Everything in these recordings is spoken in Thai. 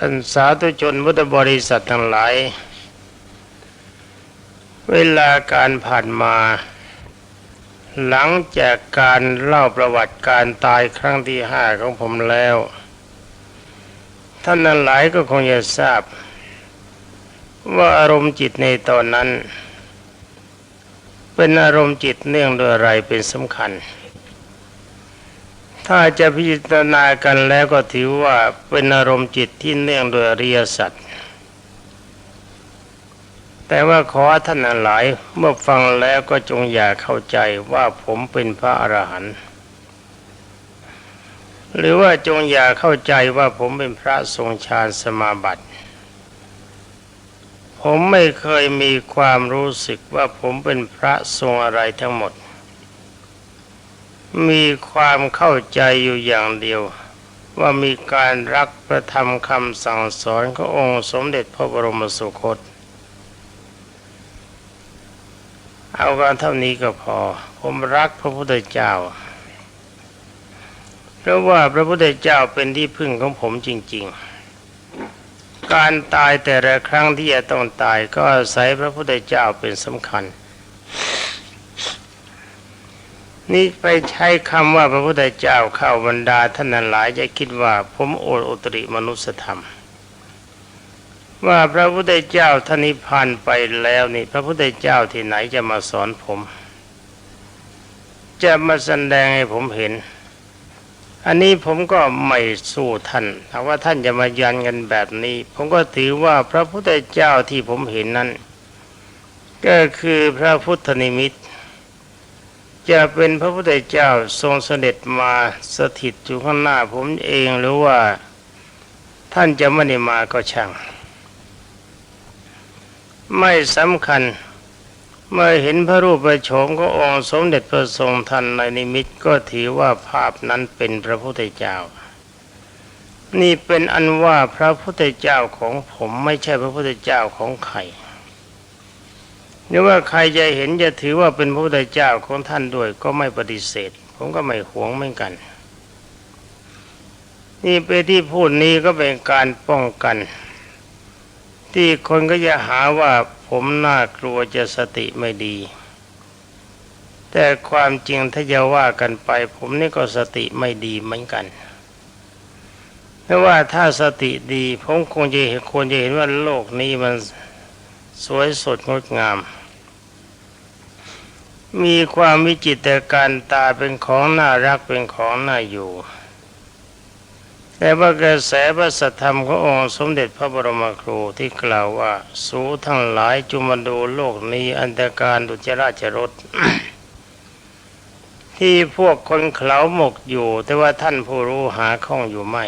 ท่านสาธุชนพุทธบริษัททั้งหลาย เวลาการผ่านมา หลังจากการเล่าประวัติการตายครั้งที่ห้าของผมแล้ว ท่านนั้นหลายก็คงจะทราบ ว่าอารมณ์จิตในตอนนั้น เป็นอารมณ์จิตเนื่องด้วยอะไรเป็นสำคัญ ถ้าจะพิจารณากันแล้วก็ถือว่าเป็นอารมณ์จิตที่เนื่องโดยอริยสัจแต่ว่าขอท่านหลายเมื่อฟังแล้วก็จงอย่าเข้าใจว่าผมเป็นพระอรหันต์หรือว่าจงอย่าเข้าใจว่าผมเป็นพระทรงฌานสมาบัติ ผมไม่เคยมีความรู้สึกว่าผมเป็นพระทรงอะไรทั้งหมด มีความเข้าใจอยู่อย่างเดียว ว่ามีการรักพระธรรมคำสั่งสอนขององค์สมเด็จพระบรมสุคต เอากันเท่านี้ก็พอ ผมรักพระพุทธเจ้า เพราะว่าพระพุทธเจ้าเป็นที่พึ่งของผมจริง ๆ การตายแต่ละครั้งที่จะต้องตายก็อาศัยพระพุทธเจ้าเป็นสำคัญ นี่ไปใช้คำว่าพระพุทธเจ้าเข้าบรรดาท่านหลายจะคิดว่าผมโอดอุตริมนุสธรรม ว่าพระพุทธเจ้าท่านิพานไปแล้วนี่พระพุทธเจ้าที่ไหนจะมาสอนผม จะมาแสดงให้ผมเห็น อันนี้ผมก็ไม่สู้ท่านถ้าว่าท่านจะมายันกันแบบนี้ ผมก็ถือว่าพระพุทธเจ้าที่ผมเห็นนั้น ก็คือพระพุทธนิมิต จะเป็นพระพุทธเจ้าทรงเสด็จมาสถิตอยู่ข้างหน้าผมเองหรือว่าท่านจะไม่ได้มาก็ช่าง ไม่สำคัญเมื่อเห็นพระรูปประโฉมขององค์สมเด็จพระทรงทันในนิมิตก็ถือว่าภาพนั้นเป็นพระพุทธเจ้า นี่เป็นอันว่าพระพุทธเจ้าของผมไม่ใช่พระพุทธเจ้าของใคร หรือว่าใครจะเห็นจะถือว่าเป็นพระพุทธเจ้าของท่านด้วยก็ไม่ปฏิเสธ ผมก็ไม่หวงเหมือนกัน นี่เป็นที่พูดนี้ก็เป็นการป้องกัน ที่คนก็จะหาว่าผมน่ากลัวจะสติไม่ดี แต่ความจริงถ้าจะว่ากันไป ผมนี่ก็สติไม่ดีเหมือนกันเพราะว่าถ้าสติดี ผมคงจะเห็นควรจะเห็นว่าโลกนี้มันสวยสดงดงาม มีความวิจิตรการตาเป็นของน่ารักเป็นของน่าอยู่ แต่ว่ากระแสพระสัทธรรมขององค์สมเด็จพระบรมครูที่กล่าวว่า สูทั้งหลายจุมาดูโลกนี้อันตรการดุจราชรถที่พวกคนเขาหมกอยู่ แต่ว่าท่านผู้รู้หาข้องอยู่ไม่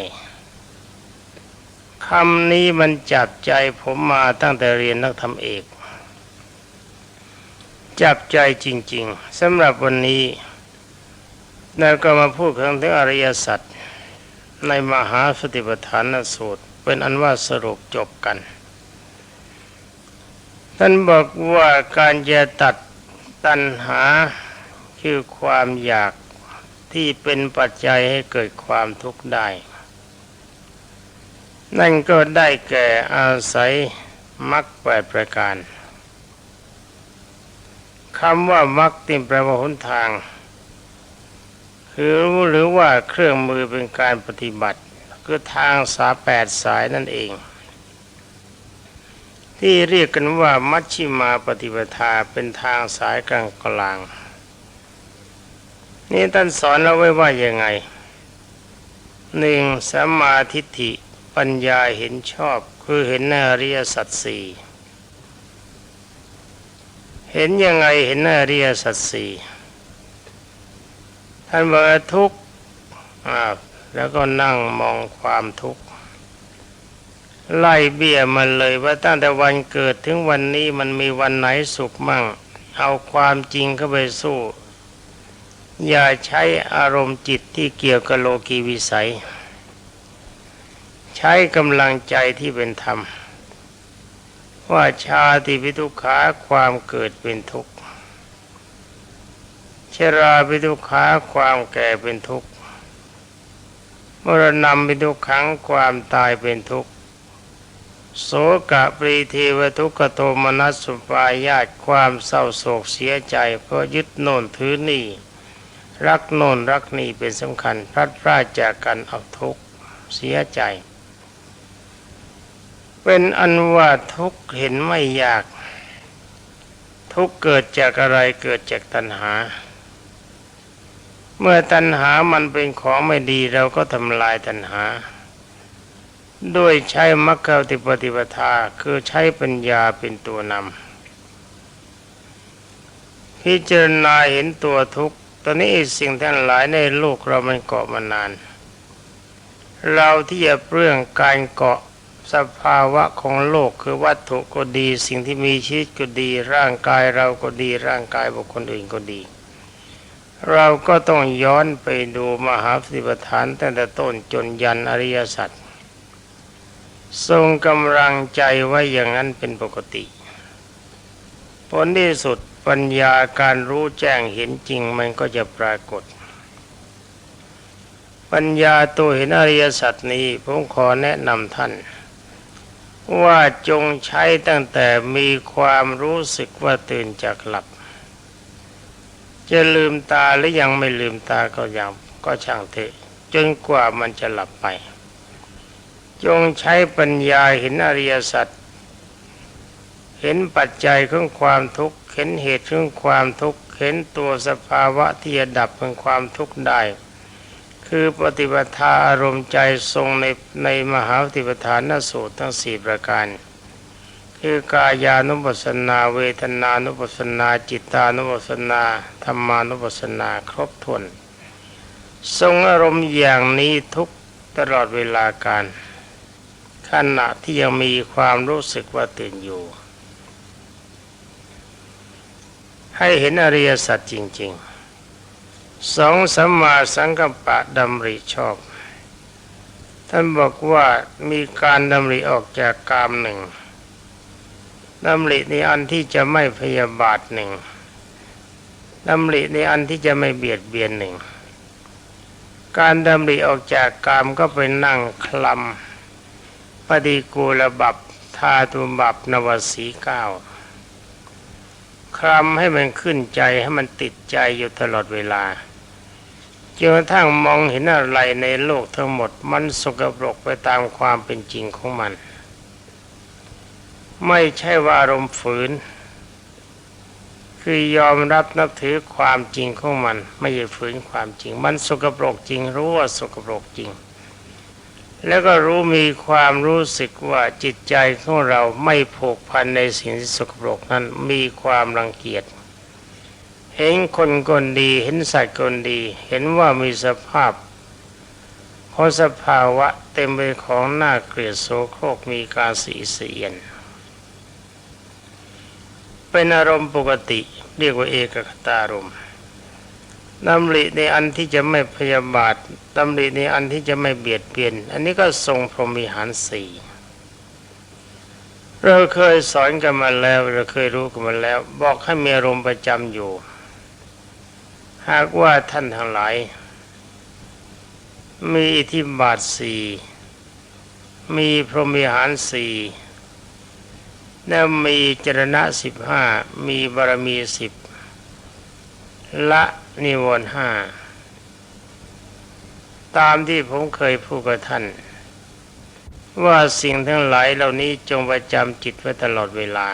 คำนี้มันจับใจผมมาตั้งแต่เรียนนักธรรมเอก จับใจจริง ๆสำหรับวันนี้นั่นก็มาพูดถึงอริยสัจในมหาสติปัฏฐานสูตร เป็นอันว่าสรุปจบกัน ท่านบอกว่าการจะตัดตัณหาคือความอยากที่เป็นปัจจัยให้เกิดความทุกข์ได้ นั่นก็ได้แก่อาศัยมรรคแปดประการ คำว่ามรรคติมแปลว่าหนทาง คือหรือว่าเครื่องมือเป็นการปฏิบัติ คือทางสาแปดสายนั่นเอง ที่เรียกกันว่ามัชชิมาปฏิปทาเป็นทางสายกลางกลาง นี่ท่านสอนเราไว้ว่ายังไงหนึ่งสัมมาทิฏฐิปัญญาเห็นชอบคือเห็นนอริยสัจสี่ เห็นยังไงเห็นในอริยสัจสี่ท่านบอกทุกข์แล้วก็นั่งมองความทุกข์ไล่เบี้ยมันเลยว่าตั้งแต่วันเกิดถึงวันนี้มันมีวันไหนสุขมั่ง เอาความจริงเข้าไปสู้ อย่าใช้อารมณ์จิตที่เกี่ยวกับโลกีวิสัย ใช้กำลังใจที่เป็นธรรม ว่าชาติพิทุขาความเกิดเป็นทุกข์ชราพิทุขาความแก่เป็นทุกข์มรณะพิทุขังความตายเป็นทุกข์โสกะปรีเทวทุกขโทมนัสสุปายาตความเศร้าโศกเสียใจ เพราะยึดโน่นถือนี่ รักโน่นรักนี่เป็นสำคัญพลัดพรากจากกันเอาทุกข์เสียใจ เป็นอันว่าทุกเห็นไม่ยาก ทุกเกิดจากอะไรเกิดจากตัณหา เมื่อตัณหามันเป็นของไม่ดีเราก็ทำลายตัณหา ด้วยใช้มรรคติปฏิปทาคือใช้ปัญญาเป็นตัวนำพิจารณาเห็นตัวทุกตอนนี้สิ่งทั้งหลายในโลกเรามันเกาะมานาน เราที่จะเปรื่องการเกาะ สภาวะของโลกคือวัตถุก็ดี สิ่งที่มีชีวิตก็ดี ร่างกายเราก็ดี ร่างกายบุคคลอื่นก็ดี เราก็ต้องย้อนไปดูมหาสติปัฏฐานตั้งแต่ต้นจนยันอริยสัจทรงกำลังใจไว้อย่างนั้นเป็นปกติผลที่สุดปัญญาการรู้แจ้งเห็นจริงมันก็จะปรากฏ ปัญญาตัวเห็นอริยสัจนี้ผมขอแนะนำท่าน ว่าจงใช้ตั้งแต่มีความรู้สึกว่าตื่นจากหลับ จะลืมตาหรือยังไม่ลืมตาก็ยังก็ช่างเถอะจนกว่ามันจะหลับไป จงใช้ปัญญาเห็นอริยสัจเห็นปัจจัยของความทุกข์เห็นเหตุของความทุกข์เห็นตัวสภาวะที่จะดับเป็นความทุกข์ได้ คือปฏิปทาอารมณ์ใจทรงในในมหาปฏิปทานนสูตรทั้งสี่ประการ คือกายานุปัสสนา เวทนานุปัสสนา จิตานุปัสสนาธรรมานุปัสสนาครบถ้วนทรงอารมณ์อย่างนี้ทุกตลอดเวลาการขณะที่ยังมีความรู้สึกว่าตื่นอยู่ ให้เห็นอริยสัจจริง ๆ สองสัมมาสังกัปปะดำริชอบ ท่านบอกว่ามีการดำริออกจากกามหนึ่งดำริในอันที่จะไม่พยาบาทหนึ่งดำริในอันที่จะไม่เบียดเบียนหนึ่ง การดำริออกจากกามก็ไปนั่งคลำปฏิกูลบับทาตุบับนวสีเก้าคลำให้มันขึ้นใจให้มันติดใจอยู่ตลอดเวลา จนกระทั่งมองเห็นอะไรในโลกทั้งหมดมันสกปรกไปตามความเป็นจริงของมัน ไม่ใช่ว่าอารมณ์ฝืน คือยอมรับนับถือความจริงของมัน ไม่ใช่ฝืนความจริง มันสกปรกจริงรู้ว่าสกปรกจริง แล้วก็รู้มีความรู้สึกว่าจิตใจของเราไม่ผูกพันในสิ่งที่สกปรกนั้นมีความรังเกียจ เห็นคนคนดี เห็นสัตว์คนดี เห็นว่ามีสภาพเพราะสภาวะเต็มไปของหน้าเกลียดโสโครกมีการสีเสียน เป็นอารมณ์ปกติเรียกว่าเอกคตารมณ์ดำริในอันที่จะไม่พยาบาทดำริในอันที่จะไม่เบียดเบียน อันนี้ก็ทรงพรหมิหารสี่เราเคยสอนกันมาแล้ว เราเคยรู้กันมาแล้ว บอกให้มีอารมณ์ประจำอยู่ หากว่าท่านทั้งหลาย มีอิทธิบาทสี่มีพรหมิหารสี่และมีจรณะสิบห้ามีบารมีสิบละนิวรณ์ห้าตามที่ผมเคยพูดกับท่าน ว่าสิ่งทั้งหลายเหล่านี้จงประจำจิตไว้ตลอดเวลา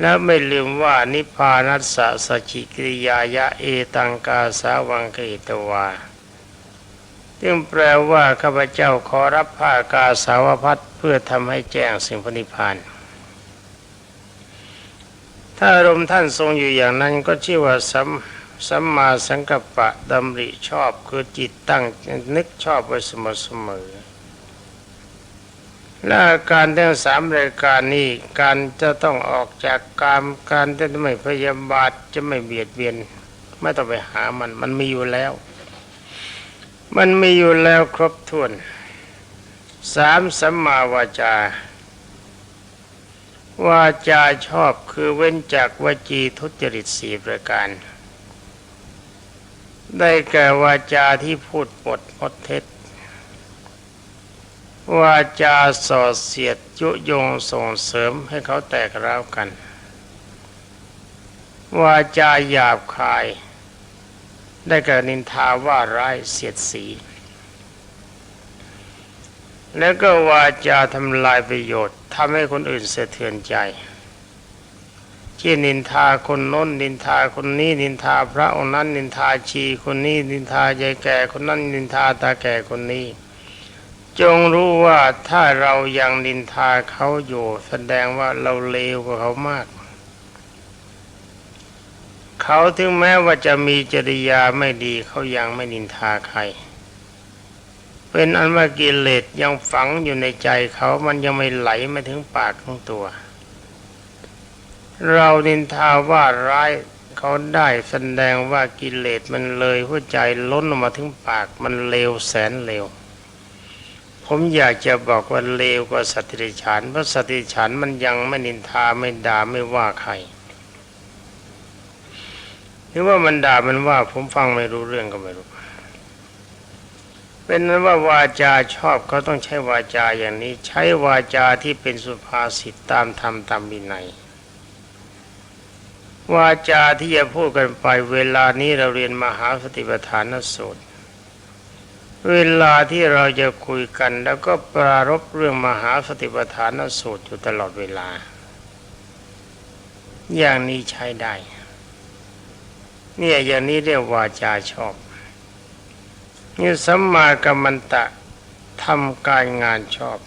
และไม่ลืมว่านิพานัสสะสจิกิริยายะเอตังกาสาวังเกตวาซึ่งแปลว่าข้าพเจ้าขอรับผ้ากาสาวพัดเพื่อทำให้แจ้งสิ่งพนิพานถ้าอารมณ์ท่านทรงอยู่อย่างนั้นก็ชื่อว่าสัมสัมมาสังกัปปะดำริชอบคือจิตตั้งนึกชอบไว้เสมอ และอาการทั้งสามรายการนี้การจะต้องออกจากกามการจะไม่พยาบาทจะไม่เบียดเบียน ไม่ต้องไปหามัน มันมีอยู่แล้ว มันมีอยู่แล้วครบถ้วนสามสัมมาวาจาวาจาชอบคือเว้นจากวจีทุจริตสี่ประการ ได้แก่วาจาที่พูดปดมดเท็จ วาจาส่อเสียดยุยงส่งเสริมให้เขาแตกร้าวกัน วาจาหยาบคาย ได้แก่นินทาว่าร้ายเสียดสี แล้วก็วาจาทำลายประโยชน์ทำให้คนอื่นเสะเทือนใจเช่นนินทาคนน้นนินทาคนนี้นินทาพระองค์นั้นนินทาชีคนนี้นินทายายแก่คนนั้นนินทาตาแก่คนนี้ จงรู้ว่าถ้าเรายังนินทาเขาอยู่ แสดงว่าเราเลวกว่าเขามาก เขาถึงแม้ว่าจะมีจริยาไม่ดีเขายังไม่นินทาใคร เป็นอันว่ากิเลสยังฝังอยู่ในใจเขามันยังไม่ไหลมาถึงปากของตัว เรานินทาว่าร้ายเขาได้แสดงว่ากิเลสมันเลยหัวใจล้นออกมาถึงปากมันเลวแสนเลว ผมอยากจะบอกว่าเลวกว่าสัตว์ดิฉันเพราะสัตว์ดิฉันมันยังไม่นินทาไม่ด่าไม่ว่าใครหรือว่ามันด่ามันว่าผมฟังไม่รู้เรื่องก็ไม่รู้ เป็นนั้นว่าวาจาชอบเขาต้องใช้วาจาอย่างนี้ ใช้วาจาที่เป็นสุภาษิตตามธรรมตามวินัยวาจาที่จะพูดกันไปเวลานี้เราเรียนมหาสติปัฏฐานสูตร เวลาที่เราจะคุยกัน แล้วก็ปรารบเรื่องมหาสติปัฏฐานสูตรอยู่ตลอดเวลา อย่างนี้ใช้ได้ เนี่ยอย่างนี้เรียกวาจาชอบนี่สัมมากัมมันตะทำการงานชอบ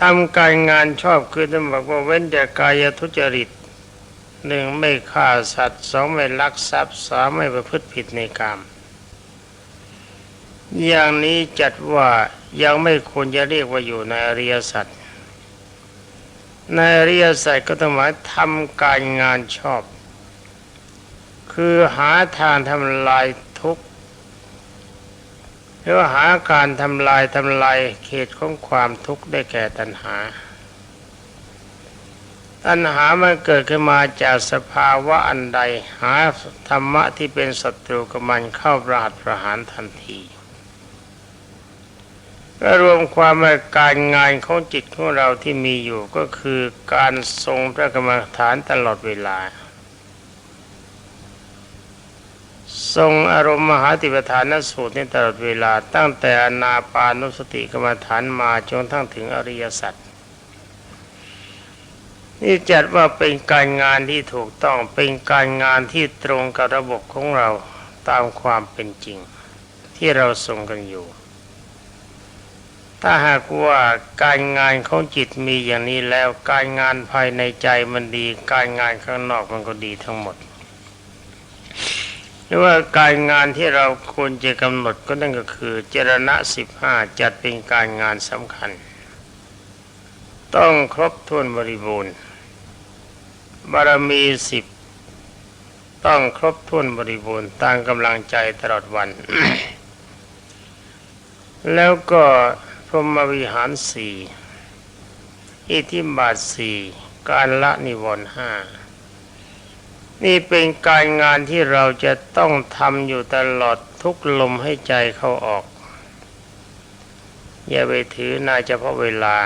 ทำการงานชอบคือท่านบอกว่าเว้นจากกายทุจริตหนึ่งไม่ฆ่าสัตว์สองไม่ลักทรัพย์สามไม่ประพฤติผิดในกรรม อย่างนี้จัดว่ายังไม่ควรจะเรียกว่าอยู่ในอริยสัจในอริยสัจก็ต้องหมายทำการงานชอบ คือหาทางทำลายทุกข์หรือหาการทำลายทำลายเขตของความทุกข์ได้แก่ตัณหา ตัณหามันเกิดขึ้นมาจากสภาวะอันใด หาธรรมะที่เป็นศัตรูกับมันเข้าประหัตประหารทันที ก็รวมความว่าการงานของจิตของเราที่มีอยู่ก็คือการทรงพระกรรมฐานตลอดเวลา ทรงอารมณ์มหาติปฐานนสูตรในตลอดเวลา ตั้งแต่อนาปานุสติกรรมฐานมาจนทั้งถึงอริยสัจนี่จัดว่าเป็นการงานที่ถูกต้องเป็นการงานที่ตรงกับระบบของเราตามความเป็นจริง ที่เราทรงกันอยู่ ถ้าหากว่าการงานของจิตมีอย่างนี้แล้วการงานภายในใจมันดี การงานข้างนอกมันก็ดีทั้งหมดหรือว่าการงานที่เราควรจะกำหนดก็นั่นก็คือเจรณะสิบห้าจัดเป็นการงานสำคัญ ต้องครบถ้วนบริบูรณ์บารมีสิบต้องครบถ้วนบริบูรณ์ตามกำลังใจตลอดวัน แล้วก็ รหมวิหารสี่อิทิบาทสี่การละนิวรณ์ห้านี่เป็นการงานที่เราจะต้องทำอยู่ตลอดทุกลมให้ใจเข้าออก อย่าไปถือนายเฉพาะเวลา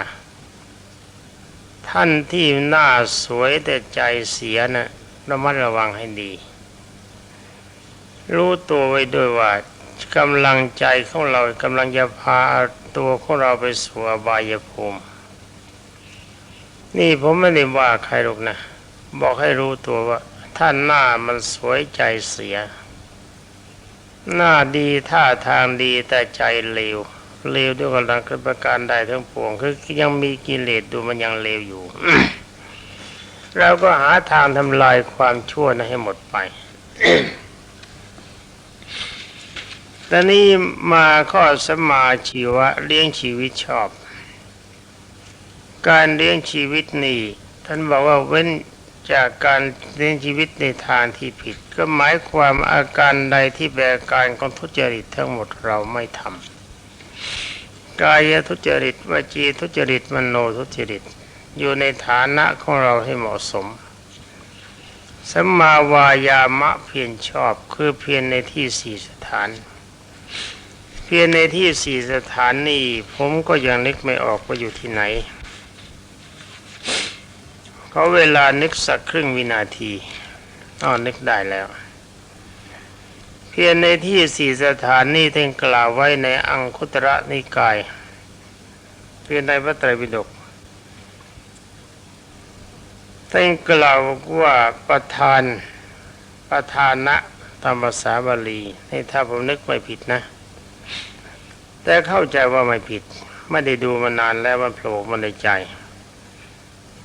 ท่านที่หน้าสวยแต่ใจเสียนะ่ะระมัดระวังให้ดี รู้ตัวไว้ด้วยว่า กำลังใจของเรากำลังจะพาตัวของเราไปสู่อบายภูมิ นี่ผมไม่ได้ว่าใครหรอกนะ บอกให้รู้ตัวว่าท่านหน้ามันสวยใจเสีย หน้าดีท่าทางดีแต่ใจเลวเลวด้วยกำลังประการใดทั้งปวง คือยังมีกิเลสดูมันยังเลวอยู่เราก็หาทางทำลายความชั่วนั้นให้หมดไป ตอนนี้มาข้อสมาชีวะเลี้ยงชีวิตชอบ การเลี้ยงชีวิตนี่ท่านบอกว่าเว้นจากการเลี้ยงชีวิตในทางที่ผิด ก็หมายความอาการใดที่แปลการของทุจริตทั้งหมดเราไม่ทำกายทุจริตวจีทุจริตมโนทุจริต อยู่ในฐานะของเราให้เหมาะสมสัมมาวายามะเพียรชอบคือเพียรในที่สี่สถาน เพียงในที่สี่สถานนี้ผมก็ยังนึกไม่ออกว่าอยู่ที่ไหนเขาเวลานึกสักครึ่งวินาทีอ๋อนึกได้แล้ว เพียงในที่สี่สถานนี้ท่านกล่าวไว้ในอังคุตระนิกาย เพียงในพระไตรปิฎกท่านกล่าวว่าประธานประธานะตามภาษาบาลีนี่ถ้าผมนึกไม่ผิดนะ แต่เข้าใจว่าไม่ผิด ไม่ได้ดูมานานแล้วมันโผล่มาในใจ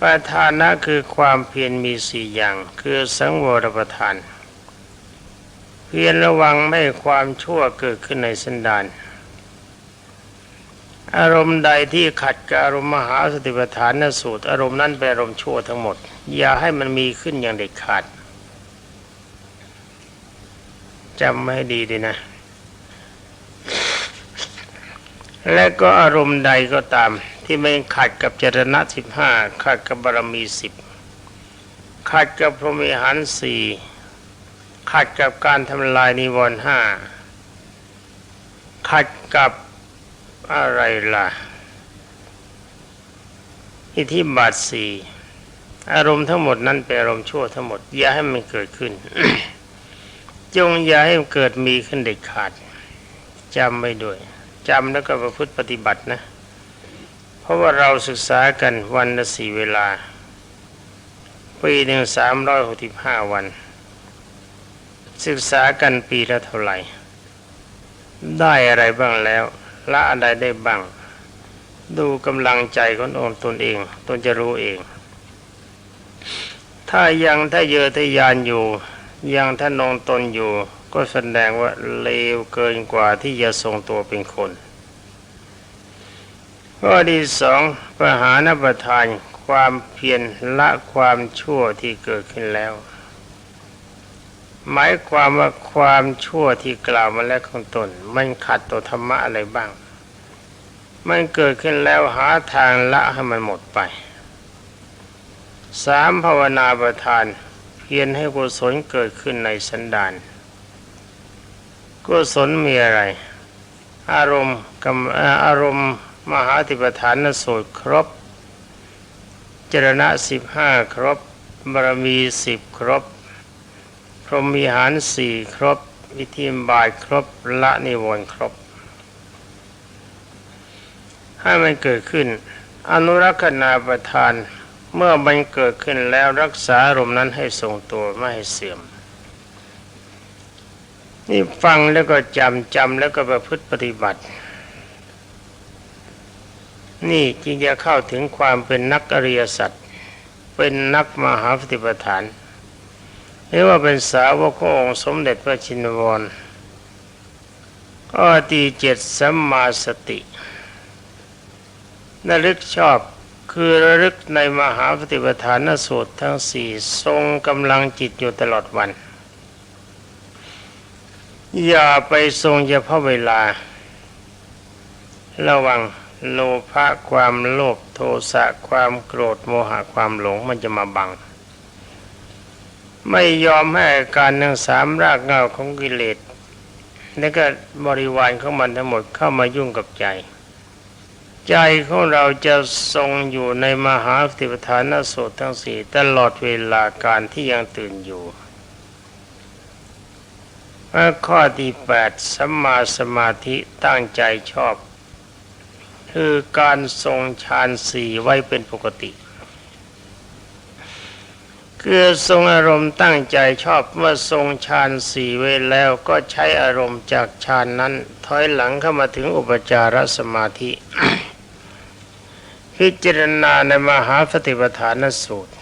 ประธานะคือความเพียรมีสี่อย่าง คือสังวรประทาน เพียรระวังไม่ความชั่วเกิดขึ้นในสันดานอารมณ์ใดที่ขัดกับอารมณ์มหาสติปัฏฐานนสูตร อารมณ์นั้นเป็นอารมณ์ชั่วทั้งหมด อย่าให้มันมีขึ้นอย่างเด็ดขาดจำไม่ให้ดีดีนะ และก็อารมณ์ใดก็ตาม ที่ไม่ขัดกับจรณะสิบห้าขัดกับบารมีสิบขัดกับพรหมิหารสี่ขัดกับการทำลายนิวรณ์ห้าขัดกับอะไรล่ะ อิทธิบาทสี่อารมณ์ทั้งหมดนั้นเป็นอารมณ์ชั่วทั้งหมด อย่าให้มันเกิดขึ้น จงอย่าให้มันเกิดมีขึ้นเด็ดขาดจำไว้ด้วย จำแล้วก็ประพฤติปฏิบัตินะ เพราะว่าเราศึกษากันวันละสี่เวลา ปีหนึ่งสามร้อยหกสิบห้าวัน ศึกษากันปีละเท่าไหร่ ได้อะไรบ้างแล้ว ละอะไรได้บ้าง ดูกำลังใจขององตนเอง ตนจะรู้เอง ถ้ายังถ้าเยอทะยานอยู่ ยังท่านองตนอยู่ ก็แสดงว่าเลวเกินกว่าที่จะทรงตัวเป็นคนข้อที่สองปหานประทานความเพียรละความชั่วที่เกิดขึ้นแล้ว หมายความว่าความชั่วที่กล่าวมาแล้วของตน มันขัดต่อธรรมะอะไรบ้าง มันเกิดขึ้นแล้วหาทางละให้มันหมดไปสามภาวนาประทาน เพียรให้กุศลเกิดขึ้นในสันดาน กุศลมีอะไร อารมณ์กับอารมณ์มหาติปฐานสูตรครบจรณะสิบห้าครบบารมีสิบครบ พรหมีหารสี่ครบ วิธีบายครบละนิวรณ์ครบ ให้มันเกิดขึ้น อนุรักษณาประทานเมื่อมันเกิดขึ้นแล้วรักษาอารมณ์นั้นให้ทรงตัวไม่ให้เสื่อม นี่ฟังแล้วก็จำจำแล้วก็ประพฤติปฏิบัติ นี่จึงจะเข้าถึงความเป็นนักอริยสัจเป็นนักมหาปฏิปทานหรือว่าเป็นสาวกขององค์สมเด็จพระชินวรก็ตีเจ็ดสัมมาสติระลึกชอบคือระลึกในมหาปฏิปทานสูตรทั้งสี่ทรงกำลังจิตอยู่ตลอดวัน อย่าไปทรงเฉพาะเวลา ระวังโลภะความโลภโทสะความโกรธโมหะความหลงมันจะมาบัง ไม่ยอมให้การทั้งสามรากเหง้าของกิเลสและก็บริวารของมันทั้งหมดเข้ามายุ่งกับใจ ใจของเราจะทรงอยู่ในมหาสติปัฏฐานสูตรทั้งสี่ตลอดเวลาการที่ยังตื่นอยู่ ข้อที่แปดสัมมาสมาธิตั้งใจชอบ คือการทรงฌานสี่ไว้เป็นปกติคือทรงอารมณ์ตั้งใจชอบเมื่อทรงฌานสี่ไว้แล้วก็ใช้อารมณ์จากฌานนั้น ถอยหลังเข้ามาถึงอุปจารสมาธิ พิจารณาในมหาสติปัฏฐานสูตร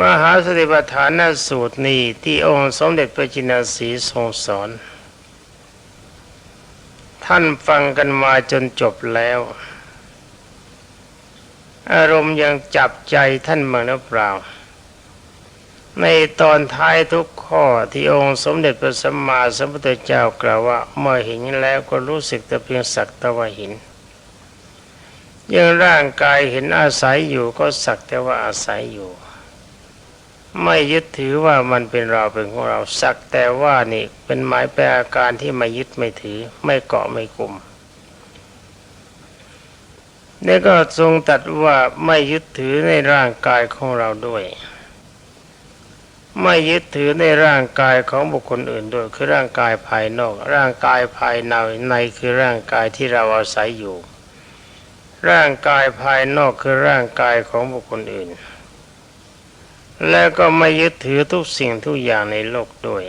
มหาสติปัฏฐานสูตรนี้ที่องค์สมเด็จพระจินสีทรงสอน ท่านฟังกันมาจนจบแล้ว อารมณ์ยังจับใจท่านบ้างหรือเปล่า ในตอนท้ายทุกข้อที่องค์สมเด็จพระสัมมาสัมพุทธเจ้ากล่าวว่าเมื่อเห็นแล้วก็รู้สึกแต่เพียงสักต่ว่าเห็นยังร่างกายเห็นอาศัยอยู่ก็สักแต่ว่าอาศัยอยู่ ไม่ยึดถือว่ามันเป็นเราเป็นของเราสักแต่ว่านี่เป็นหมายแปลอาการที่ไม่ยึดไม่ถือ ไม่เกาะไม่กลุ่มนี่ก็ทรงตัดว่าไม่ยึดถือในร่างกายของเราด้วย ไม่ยึดถือในร่างกายของบุคคลอื่นด้วย คือร่างกายภายนอก ร่างกายภายในในคือร่างกายที่เราอาศัยอยู่ ร่างกายภายนอกคือร่างกายของบุคคลอื่น และก็ไม่ยึดถือทุกสิ่งทุกอย่างในโลกด้วย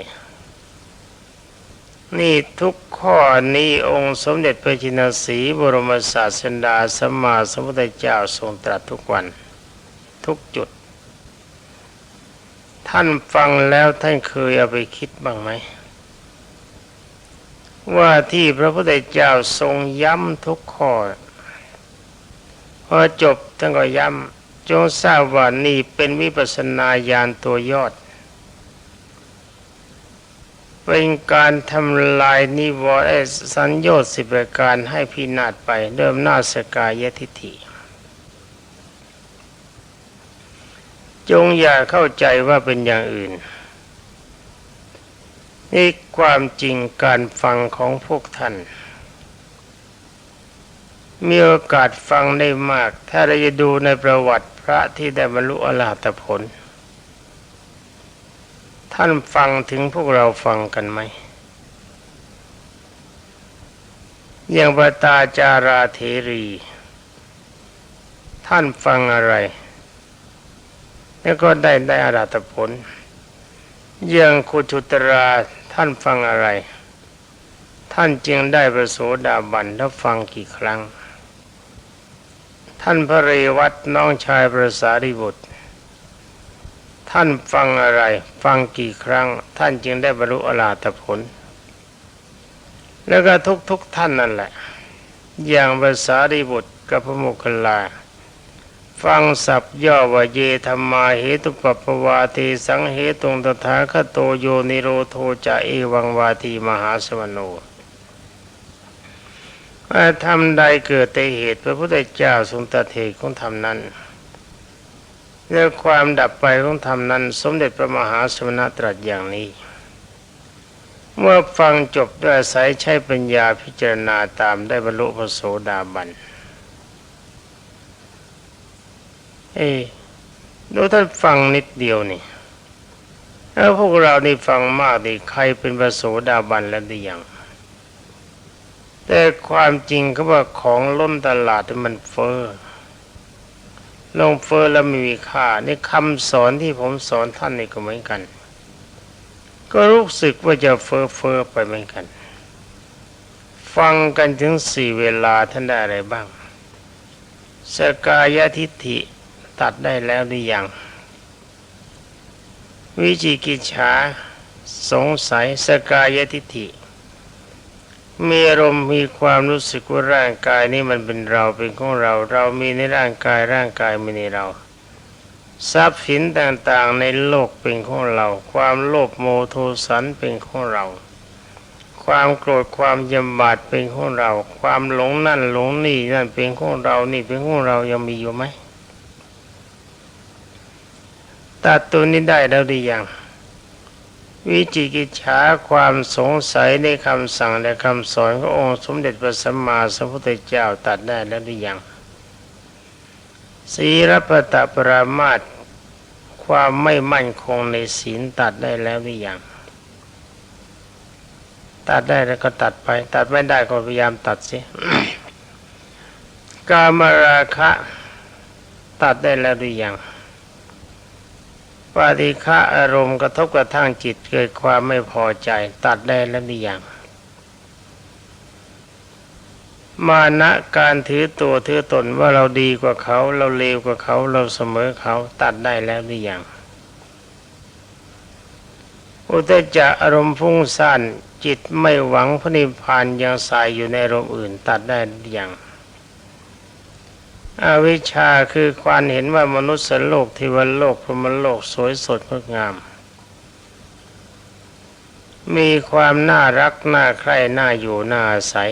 นี่ทุกข้อนี้องค์สมเด็จพระจินสีบรมศาสดาสมมาสมพุทธเจ้าทรงตรัสทุกวัน ทุกจุด ท่านฟังแล้วท่านเคยเอาไปคิดบ้างไหม ว่าที่พระพุทธเจ้าทรงย้ำทุกข้อ พอจบท่านก็ย้ำ จงทราบว่านี่เป็นวิปัสนาญาณตัวยอด เป็นการทำลายนิวรณ์สัญญาสิบประการให้พินาศไปเดิมหน้าสกายทิฏฐิจงอย่าเข้าใจว่าเป็นอย่างอื่น นี่ความจริงการฟังของพวกท่าน มีโอกาสฟังได้มาก ถ้าเราจะดูในประวัติ พระที่ได้บรรลุอรหัตผล ท่านฟังถึงพวกเราฟังกันไหมอย่างพระตาจาราเทรี ท่านฟังอะไร แล้วก็ได้ได้อรหัตผลอย่างคุชุตราท่านฟังอะไร ท่านจึงได้ประโสดาบันแล้วฟังกี่ครั้ง ท่านพระเรวัตน้องชายพระสารีบุตร ท่านฟังอะไร ฟังกี่ครั้ง ท่านจึงได้บรรลุอรหัตผล แล้วก็ทุกๆทท่านนั่นแหละ อย่างพระสารีบุตรกับพระโมคคัลลา ฟังสับย่อว่าเยธรรมาเหตุปปปวาทีสังเหตุงตถาคโตโยนิโรโทจะเอวังวาทีมหาสมโน ทำใดเกิดแต่เหตุ พระพุทธเจ้าทรงตรัสเหตุของธรรมนั้นเรื่องความดับไปของธรรมนั้น สมเด็จพระมหาสมณะตรัสอย่างนี้ เมื่อฟังจบด้วยอายใช้ปัญญาพิจารณาตามได้บรรลุพระโสดาบัน เอ้ดูท่านฟังนิดเดียวนี่แล้วพวกเรานี่ฟังมากนี่ใครเป็นพระโสดาบันแล้วหรือยัง แต่ความจริงเขาว่าของล้นตลาดมันเฟอ้อลงเฟอ้อแล้วไม่มีค่านี่คำสอนที่ผมสอนท่านนี่ก็เหมือนกัน ก็รู้สึกว่าจะเฟอ้อเฟอ้อไปเหมือนกัน ฟังกันถึงสี่เวลาท่านได้อะไรบ้าง สกายทิฏฐิตัดได้แล้วหรือยัง วิจิกิจฉาสงสัยสกายทิฏฐิ มีอารมณ์มีความรู้สึกว่าร่างกายนี้มันเป็นเราเป็นของเรา เรามีในร่างกายร่างกายมีในเรา ทรัพย์สินต่างๆในโลกเป็นของเรา ความโลภโมโทสันเป็นของเรา ความโกรธความยำบาดเป็นของเรา ความหลงนั่นหลงนี่นั่นเป็นของเรานี่เป็นของเรายังมีอยู่ไหมตัดตัวนี้ได้แล้วหรือยัง วิจิกิจฉาความสงสัยในคำสั่งและคำสอนขององค์สมเด็จพระสัมมาสัมพุทธเจ้าตัดได้แล้วหรือยังศีลปตปรามาตความไม่มั่นคงในศีลตัดได้แล้วหรือยังตัดได้แล้วก็ตัดไป ตัดไม่ได้ก็พยายามตัดสิกามราคะ ตัดได้แล้วหรือยัง ปาฏิฆะอารมณ์กระทบกระทั่งจิตเกิดความไม่พอใจตัดได้แล้วหรือยังมานะการถือตัวถือตนว่าเราดีกว่าเขา เราเลวกว่าเขาเราเสมอเขาตัดได้แล้วหรือยังอุตจะอารมณ์ฟุ้งซ่านจิตไม่หวังพระนิพพานยังสายอยู่ในอารมณ์อื่น ตัดได้อยัง อวิชชาคือความเห็นว่ามนุษย์โลกเทวโลกพรหมโลกสวยสดงดงาม มีความน่ารักน่าใคร่น่าอยู่น่าอาศัย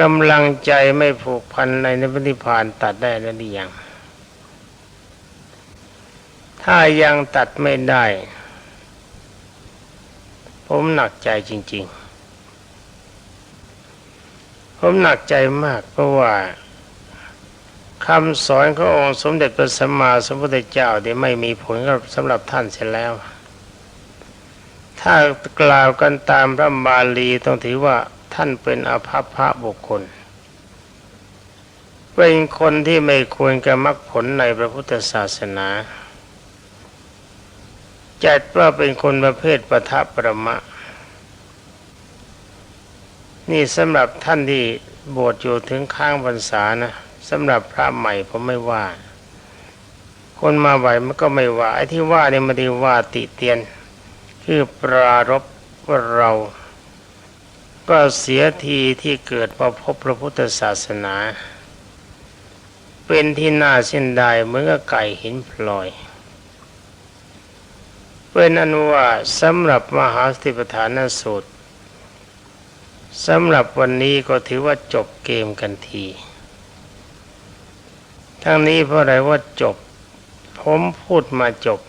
กำลังใจไม่ผูกพันในนิพพานตัดได้แล้วหรือยัง ถ้ายังตัดไม่ได้ ผมหนักใจจริง ๆ ผมหนักใจมากเพราะว่า คำสอนขององค์สมเด็จพระสัมมาสัมพุทธเจ้าที่ไม่มีผลกับสำหรับท่านเสร็จแล้ว ถ้ากล่าวกันตามพระบาลีต้องถือว่าท่านเป็นอภัพพระบุคคล เป็นคนที่ไม่ควรกับมรรคผลในพระพุทธศาสนา จัดว่าเป็นคนประเภทปทะประมะ นี่สำหรับท่านที่บวชอยู่ถึงข้างพรรษานะ สำหรับพระใหม่ผมไม่ว่า คนมาใหม่มันก็ไม่ว่า ไอ้ที่ว่าเนี่ยมันดีว่าติเตียน คือปรารบว่าเรา ก็เสียทีที่เกิดมาพบพระพุทธศาสนา เป็นที่น่าเส้นดายเหมือนกับไก่หินพลอยเป็นอนุว่าสำหรับมหาสติปัฏฐานสูตรสำหรับวันนี้ก็ถือว่าจบเกมกันที ทั้งนี้เพราะอะไรว่าจบ ผมพูดมาจบ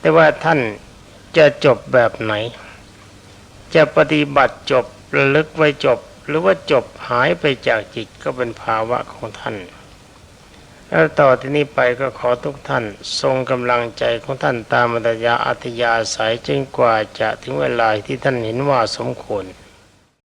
แต่ว่าท่านจะจบแบบไหน จะปฏิบัติจบระลึกไว้จบ หรือว่าจบหายไปจากจิตก็เป็นภาวะของท่านแล้วต่อที่นี้ไปก็ขอทุกท่าน ทรงกำลังใจของท่านตามอัตยาอัธยาศัยจนกว่าจะถึงเวลาที่ท่านเห็นว่าสมควร